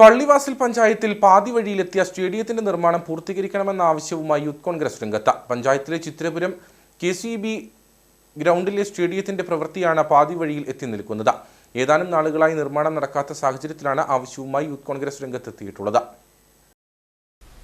പള്ളിവാസൽ പഞ്ചായത്തിൽ പാതി വഴിയിലെത്തിയ സ്റ്റേഡിയത്തിന്റെ നിർമ്മാണം പൂർത്തീകരിക്കണമെന്ന ആവശ്യവുമായി യൂത്ത് കോൺഗ്രസ് രംഗത്ത്. പഞ്ചായത്തിലെ ചിത്രപുരം കെ സി ബി ഗ്രൗണ്ടിലെ സ്റ്റേഡിയത്തിന്റെ പ്രവൃത്തിയാണ് പാതി വഴിയിൽ എത്തി നിൽക്കുന്നത്. ഏതാനും നാളുകളായി നിർമ്മാണം നടക്കാത്ത സാഹചര്യത്തിലാണ് ആവശ്യവുമായി യൂത്ത് കോൺഗ്രസ് രംഗത്തെത്തിയിട്ടുള്ളത്.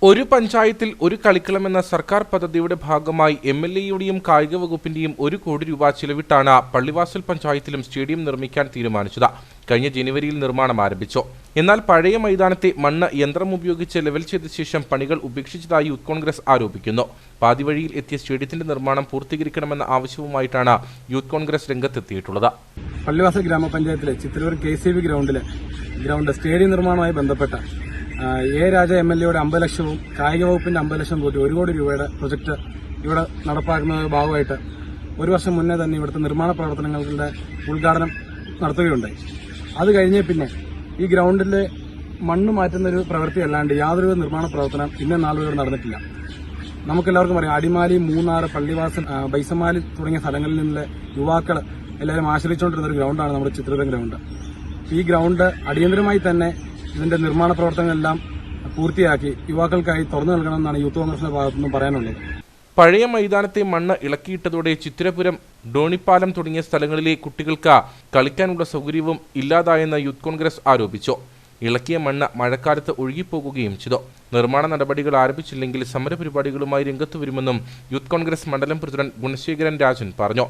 ഒരു പഞ്ചായത്തിൽ ഒരു കളിക്കളം എന്ന സർക്കാർ പദ്ധതിയുടെ ഭാഗമായി എം എൽ എയുടെയും കായിക വകുപ്പിന്റെയും ഒരു കോടി രൂപ ചിലവിട്ടാണ് പള്ളിവാസൽ പഞ്ചായത്തിലും സ്റ്റേഡിയം നിർമ്മിക്കാൻ തീരുമാനിച്ചത്. കഴിഞ്ഞ ജനുവരിയിൽ നിർമ്മാണം ആരംഭിച്ചു. എന്നാൽ പഴയ മൈതാനത്തെ മണ്ണ് യന്ത്രം ഉപയോഗിച്ച് ലെവൽ ചെയ്ത ശേഷം പണികൾ ഉപേക്ഷിച്ചതായി യൂത്ത് കോൺഗ്രസ് ആരോപിക്കുന്നു. പാതിവഴിയിൽ എത്തിയ സ്റ്റേഡിയത്തിന്റെ നിർമ്മാണം പൂർത്തീകരിക്കണമെന്ന ആവശ്യവുമായിട്ടാണ് യൂത്ത് കോൺഗ്രസ് രംഗത്തെത്തിയിട്ടുള്ളത്. പള്ളിവാസൽ ഗ്രാമപഞ്ചായത്തിലെ ചിത്രൂർ കെ സി ബി ഗ്രൗണ്ടിലെ ഗ്രൗണ്ട് സ്റ്റേഡിയം നിർമ്മാണവുമായി ബന്ധപ്പെട്ട എ രാജ എം എൽ എയുടെ അമ്പത് ലക്ഷവും കായിക വകുപ്പിന്റെ അമ്പത് ലക്ഷം കൂട്ടി ഒരു കോടി രൂപയുടെ പ്രൊജക്ട് ഇവിടെ നടപ്പാക്കുന്ന ഭാഗമായിട്ട് ഒരു വർഷം മുന്നേ തന്നെ ഇവിടുത്തെ നിർമ്മാണ പ്രവർത്തനങ്ങളുടെ ഉദ്ഘാടനം നടത്തുകയുണ്ടായി. അത് കഴിഞ്ഞ പിന്നെ ഈ ഗ്രൗണ്ടിലെ മണ്ണ് മാറ്റുന്ന ഒരു പ്രവൃത്തി അല്ലാണ്ട് യാതൊരു നിർമ്മാണ പ്രവർത്തനം ഇന്നേ ഇവിടെ നടന്നിട്ടില്ല. നമുക്കെല്ലാവർക്കും അറിയാം അടിമാലി മൂന്നാർ പള്ളിവാസൽ ബൈസമാലി തുടങ്ങിയ സ്ഥലങ്ങളിൽ നിന്നുള്ള യുവാക്കൾ എല്ലാവരും ആശ്രയിച്ചുകൊണ്ടിരുന്ന ഒരു ഗ്രൗണ്ടാണ് നമ്മുടെ ചിത്രപുരം ഗ്രൗണ്ട്. ഈ ഗ്രൗണ്ട് അടിയന്തരമായി തന്നെ ഇതിന്റെ നിർമ്മാണ പ്രവർത്തനങ്ങളെല്ലാം പൂർത്തിയാക്കി യുവാക്കൾക്കായി തുറന്നു നൽകണമെന്നാണ് യൂത്ത് കോൺഗ്രസിന്റെ ഭാഗത്തുനിന്നും പറയാനുള്ളത്. പഴയ മൈതാനത്തെ മണ്ണ് ഇളക്കിയിട്ടതോടെ ചിത്തിരപുരം ഡോണിപ്പാലം തുടങ്ങിയ സ്ഥലങ്ങളിലെ കുട്ടികൾക്ക് കളിക്കാനുള്ള സൗകര്യവും ഇല്ലാതായെന്ന് യൂത്ത് കോൺഗ്രസ് ആരോപിച്ചു. ഇളക്കിയ മണ്ണ് മഴക്കാലത്ത് ഒഴുകിപ്പോകുകയും ചെയ്തു. നിർമ്മാണ നടപടികൾ ആരംഭിച്ചില്ലെങ്കിൽ സമരപരിപാടികളുമായി രംഗത്തു വരുമെന്നും യൂത്ത് കോൺഗ്രസ് മണ്ഡലം പ്രസിഡന്റ് ഗുണശേഖരൻ രാജൻ പറഞ്ഞു.